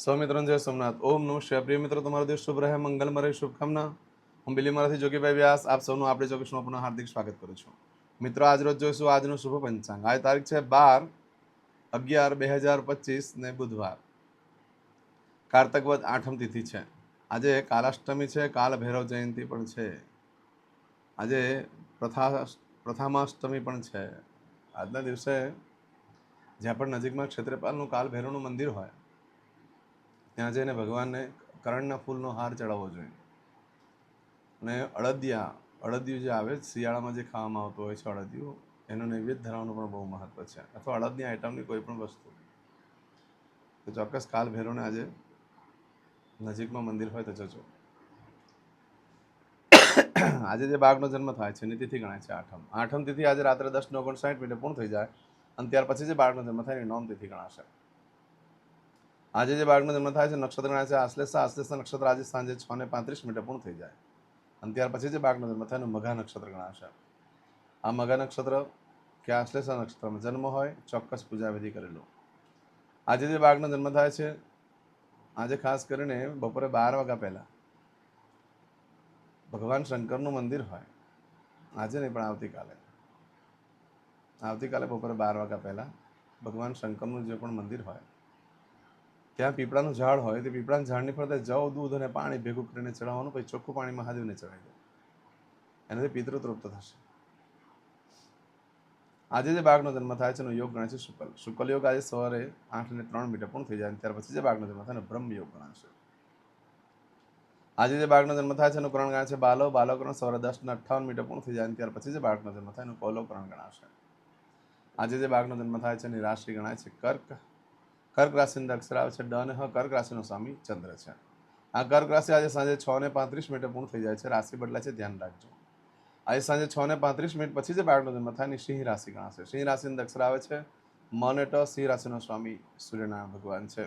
સૌ મિત્રોને જય સોમનાથ. ઓમ નમઃ શિવાય. પ્રિય મિત્રો, તમારો દિવસ શુભ રહે, મંગલમય રહે, શુભકામના. હું બિલીમારાથી જોગીભાઈ વ્યાસ. આપ સૌનું આપણે જોગીશનું પુનઃ હાર્દિક સ્વાગત કરું છું. મિત્રો, આજ રોજ જોઈશું આજનું શુભ પંચાંગ. આજ તારીખ છે બાર અગિયાર બે હજાર પચીસ ને બુધવાર. કાર્તકવદ આઠમ તિથિ છે. આજે કાલાષ્ટમી છે કાલ ભૈરવ જયંતિ પણ છે. આજે પ્રથા પ્રથામાષ્ટમી પણ છે. આજના દિવસે જ્યાં પણ નજીકમાં ક્ષેત્રપાલનું કાલ ભૈરવનું મંદિર હોય ત્યાં જઈને ભગવાનને કરણના ફૂલનો હાર ચડાવવો જોઈએ. અને અળદિયા અળદિયું જે આવે, શિયાળામાં જે ખાવામાં આવતું હોય છે અળદિયું એનું નૈવેદ્ય ધરાવવાનું પણ બહુ મહત્વ છે. અથવા અડદની આઈટમની કોઈ પણ વસ્તુ. તો ચોક્કસ કાલ ભૈરવને આજે નજીકમાં મંદિર હોય તો જજો. આજે જે બાઘનો જન્મ થાય છે, એની તિથિ ગણાય છે આઠમ. આઠમ તિથિ આજે રાત્રે દસ ઓગણસાઠ મિનિટે પૂર્ણ થઈ જાય અને ત્યાર પછી જે બાળકનો જન્મ થાય એની નોમ તિથિ ગણાશે. આજે જે બાળકનો જન્મ થાય છે, નક્ષત્ર ગણાય છે આશ્લેષા આશ્લેષા નક્ષત્ર આજે સાંજે છ ને પાંત્રીસ મિનિટે પૂર્ણ થઈ જાય. અને ત્યાર પછી જે બાળકનો જન્મ થાય, એનું મઘા નક્ષત્ર ગણાશે. આ મઘા નક્ષત્ર કે આશ્લેષા નક્ષત્રમાં જન્મ હોય, ચોક્કસ પૂજા વિધિ કરેલો. આજે જે બાળકનો જન્મ થાય છે, આજે ખાસ કરીને બપોરે બાર વાગ્યા પહેલાં ભગવાન શંકરનું મંદિર હોય. આજે નહીં, પણ આવતીકાલે. આવતીકાલે બપોરે બાર વાગ્યા પહેલાં ભગવાન શંકરનું જે પણ મંદિર હોય ત્યાં પીપળાનું ઝાડ હોય તે પીપળાના ઝાડની ફરતે જવ, દૂધ અને પાણી ભેગું કરીને ચડાવવાનું પછી ચોખ્ખું પાણી મહાદેવને ચડાવી દે. એનાથી પિતૃ તૃપ્ત થશે. આજે જે બાઘનો જન્મ થાય છે એનો યોગ ગણાય છે શુકલ. શુકલ યોગ આજે સવારે આઠ ને ત્રણ મિનિટે પૂર્ણ થઈ જાય ત્યાર પછી જે બાઘનો જન્મ થાય બ્રહ્મ યોગ ગણાશે આજે જે બાળકનો જન્મ થાય છે એનું કરણ છે બાલો. બાલોકરણ સવારે દસ ને અઠ્ઠાવન મિનિટે પૂર્ણ થઈ જાય ત્યાર પછી જે બાળકનો જન્મ થાય એનું કૌલોકરણ ગણાશે. આજે જે બાળકનો જન્મ થાય છે એની રાશિ ગણાય છે કર્ક. કર્ક રાશિની આવે છે ડ અને હ કર્ક રાશિનો સ્વામી ચંદ્ર છે. આ કર્ક રાશિ આજે સાંજે છ ને પાંત્રીસ મિનિટે પૂર્ણ થઈ જાય છે. રાશિ બદલાય છે, ધ્યાન રાખજો. આજે સાંજે છ ને પાંત્રીસ મિનિટ પછી જે બાળકનો જન્મ થાય, એની સિંહ રાશિ ગણાશે. સિંહ રાશિની અક્ષર આવે છે, મ અને ટ. સિંહ રાશિનો સ્વામી સૂર્યનારાયણ ભગવાન છે.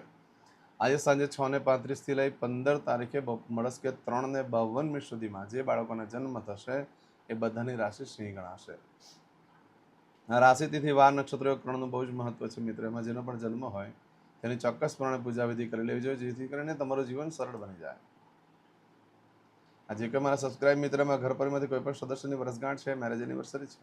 આજે સાંજે છ ને પાંત્રીસથી લઈ પંદર તારીખે મળસ્કે ત્રણ ને બાવન મિનિટ સુધીમાં જે બાળકોના જન્મ થશે, એ બધાની રાશિ સિંહ ગણાશે. આ રાશિ તિથિ વાર નક્ષત્ર યોગ બહુ જ મહત્વ છે મિત્ર. એમાં જેનો પણ જન્મ હોય તેની ચોક્કસપણે પૂજા વિધિ કરી લેવી જોઈએ, જેથી કરીને તમારું જીવન સરળ બની જાય. આજે કોઈ મારા સબસ્ક્રાઇબ મિત્રમાં ઘર પરિવારમાંથી કોઈ પણ સદસ્યની વર્ષગાંઠ છે મેરેજ એનિવર્સરી છે,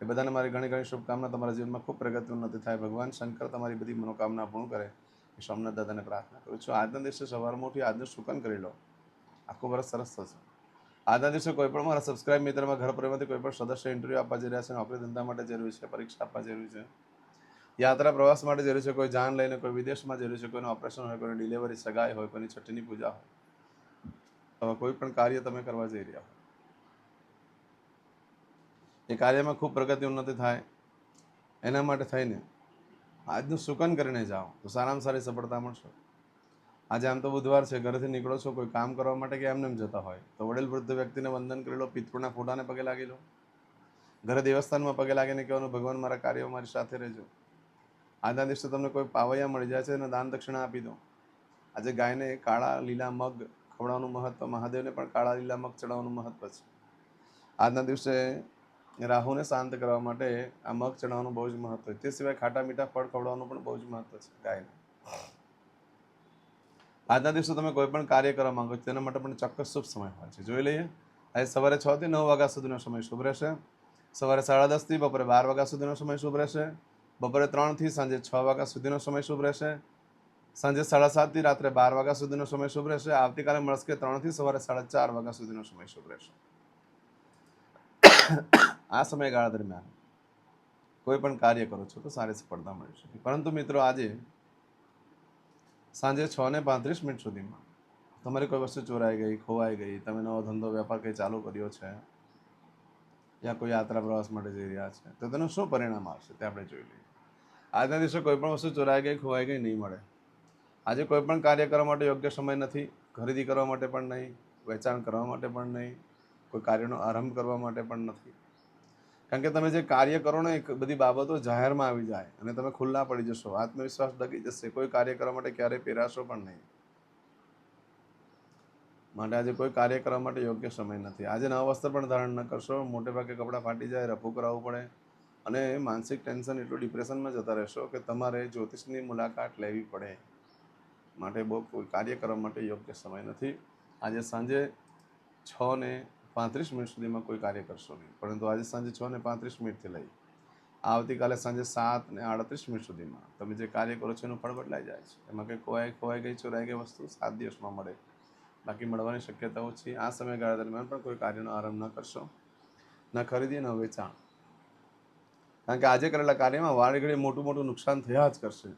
એ બધાને મારી ઘણી ઘણી શુભકામના. તમારા જીવનમાં ખૂબ પ્રગતિ ઉન્નતિ થાય. ભગવાન શંકર તમારી બધી મનોકામના પૂર્ણ કરે. એ સોમનાથ દાદાને પ્રાર્થના કરું છું. આજના દિવસે સવારમાં ઉઠી આજનું શુકન કરી લો. આખું વર્ષ સરસ થશે. આજના દિવસે કોઈ પણ મારા સબસ્ક્રાઇબ મિત્રમાં ઘર પરિવારમાંથી કોઈ પણ સદસ્ય ઇન્ટરવ્યૂ આપવા જઈ રહ્યા છે, નોકરી ધંધા માટે જરૂરી છે, પરીક્ષા આપવા જરૂરી છે યાત્રા પ્રવાસ માટે જરૂર છે, કોઈ જાન લઈને, કોઈ વિદેશમાં જરૂર છે, કોઈનું ઓપરેશન હોય, કોઈની ડિલિવરી સગાઈ હોય, કોઈની છઠ્ઠીની પૂજા હોય. હવે કોઈ પણ કાર્ય તમે કરવા જઈ રહ્યા હો એ કાર્યમાં ખૂબ પ્રગતિ ઉન્નતિ થાય. એના માટે થઈને આજનું સુકન કરીને જાઓ. તો સારામાં સારી સફળતા મળશો. આજે આમ તો બુધવાર છે, ઘરેથી નીકળો છો, કોઈ કામ કરવા માટે કે એમને એમ જતા હોય. તો વડીલ વૃદ્ધ વ્યક્તિને વંદન કરી લો, પિતૃના ફોટાને પગે લાગી લો. ઘરે દેવસ્થાનમાં પગે લાગીને કહેવાનું, ભગવાન મારા કાર્યો મારી સાથે રહેજો. આજના દિવસે તમને કોઈ પાવૈયા મળી જાય છે અને દાન દક્ષિણા આપી દો. આજે ગાયને કાળા લીલા મગ ખવડાવવાનું મહત્વ, મહાદેવને પણ કાળા લીલા મગ ચડાવવાનું મહત્વ છે. આજના દિવસે રાહુને શાંત કરવા માટે આ મગ ચડાવવાનું બહુ જ મહત્વ છે. તે સિવાય ખાટા મીઠા ફળ ખવડાવવાનું પણ બહુ જ મહત્વ છે ગાયને. આજના દિવસે તમે કોઈ પણ કાર્ય કરવા માંગો છો તેના માટે પણ ચોક્કસ શુભ સમય હોય છે. જોઈ લઈએ. આજે સવારે છ થી નવ વાગ્યા સુધીનો સમય શુભ રહેશે. સવારે સાડા દસથી બપોરે બાર વાગ્યા સુધીનો સમય શુભ રહેશે. બપોરે ત્રણથી સાંજે છ વાગ્યા સુધીનો સમય શુભ રહેશે. સાંજે સાડા સાતથી રાત્રે બાર વાગ્યા સુધીનો સમય શુભ રહેશે. આવતીકાલે મળસ્કે ત્રણથી સવારે સાડા ચાર વાગ્યા સુધીનો સમય શુભ રહેશે. આ સમયગાળા દરમિયાન કોઈ પણ કાર્ય કરો છો તો સારી સફળતા મળી શકે. પરંતુ મિત્રો આજે સાંજે છ ને પાંત્રીસ મિનિટ સુધીમાં તમારી કોઈ વસ્તુ ચોરાઈ ગઈ, ખોવાઈ ગઈ, તમે નવો ધંધો, વેપાર કંઈ ચાલુ કર્યો છે યા કોઈ યાત્રા પ્રવાસ માટે જઈ રહ્યા છે, તો તેનું શું પરિણામ આવશે તે આપણે જોઈ લઈએ. આજના દિવસે કોઈ પણ વસ્તુ ચોરાઈ ગઈ, ખોવાઈ ગઈ નહીં મળે. આજે કોઈ પણ કાર્ય કરવા માટે યોગ્ય સમય નથી, ખરીદી કરવા માટે પણ નહીં, વેચાણ કરવા માટે પણ નહીં, કોઈ કાર્યનો આરંભ કરવા માટે પણ નથી. કારણ કે તમે જે કાર્ય કરો ને એ બધી બાબતો જાહેરમાં આવી જાય અને તમે ખુલ્લા પડી જશો, આત્મવિશ્વાસ ડગી જશે, કોઈ કાર્ય કરવા માટે ક્યારેય પહેરાશો પણ નહીં. માટે આજે કોઈ કાર્ય કરવા માટે યોગ્ય સમય નથી. આજે નવા વસ્ત્ર પણ ધારણ ન કરશો મોટે ભાગે કપડાં ફાટી જાય, રફું કરાવવું પડે અને માનસિક ટેન્શન એટલું ડિપ્રેશનમાં જતા રહેશો કે તમારે જ્યોતિષની મુલાકાત લેવી પડે. માટે બહુ કોઈ કાર્ય કરવા માટે યોગ્ય સમય નથી. આજે સાંજે છ ને પાંત્રીસ મિનિટ સુધીમાં કોઈ કાર્ય કરશો નહીં. પરંતુ આજે સાંજે છ ને પાંત્રીસ મિનિટથી લઈ. આવતીકાલે સાંજે સાત ને આડત્રીસ મિનિટ સુધીમાં તમે જે કાર્ય કરો છો એનું ફળ બદલાઈ જાય છે. એમાં કંઈ ખોવાઈ ખોવાઈ ગઈ ચોરાઈ ગઈ વસ્તુ, સાત દિવસમાં મળે. બાકી મળવાની શક્યતાઓ છે. આ સમયગાળા દરમિયાન પણ કોઈ કાર્યનો આરંભ ન કરશો. ન ખરીદી ન વેચાણ. કારણ કે આજે કરેલા કાર્યમાં વારે ઘડી મોટું મોટું નુકસાન થયા જ કરશે.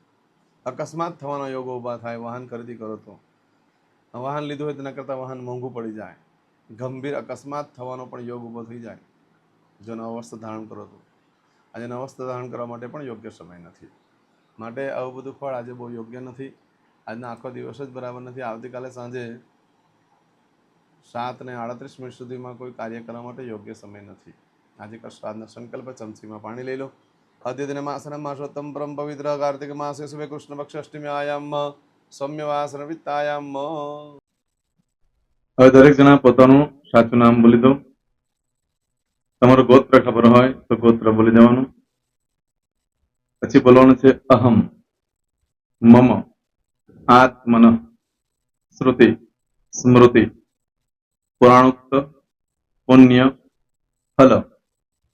અકસ્માત થવાના યોગો ઊભા થાય, વાહન ખરીદી કરો તો. વાહન લીધું હોય તેના કરતાં વાહન મોંઘું પડી જાય. ગંભીર અકસ્માત થવાનો પણ યોગ ઊભો થઈ જાય. જો નવસ્ત્ર ધારણ કરો તો. આજે નવસ્ત્ર ધારણ કરવા માટે પણ યોગ્ય સમય નથી. માટે આવું બધું ફળ આજે બહુ યોગ્ય નથી. આજનો આખો દિવસ જ બરાબર નથી. આવતીકાલે સાંજે સાત ને આડત્રીસ મિનિટ સુધીમાં કોઈ કાર્ય કરવા માટે યોગ્ય સમય નથી. આજે કરશો સંકલ્પ ચમચીમાં પાણી લઈ લો. અદ્યતન માસન માસોત્તમ પરમ પવિત્ર કાર્તિક માસે શુભે કૃષ્ણ આયામ અષ્ટમીયાયામ સૌમ્યવાસન વિત્તાયામ હવે દરેક જણા પોતાનું સાચું નામ બોલી દો. તમારું ગોત્ર ખબર હોય તો ગોત્ર બોલી દેવાનું. પછી બોલવાનું છે અહમ, મમ, આત્મન, શ્રુતિ, સ્મૃતિ, પુરાણોક્ત, પુણ્ય, ફલ.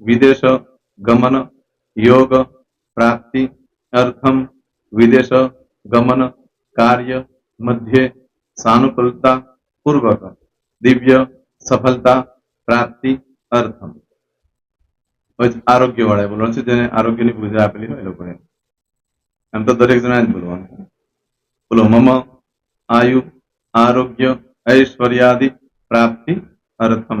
વિદેશ ગમન યોગ પ્રાપ્તિ અર્થમ વિદેશ ગમન કાર્ય મધ્યે સાનુકૂલતા પૂર્વક દિવ્ય સફળતા પ્રાપ્તિ અર્થમ હવે આરોગ્ય વાળા બોલવાનું છે જેને આરોગ્યની પૂજા આપેલી હોય એ લોકોએ એમ તો દરેક જણા જ બોલવાનું છે બોલો મમ આયુ આરોગ્ય ઐશ્વર્યાદિ પ્રાપ્તિ અર્થમ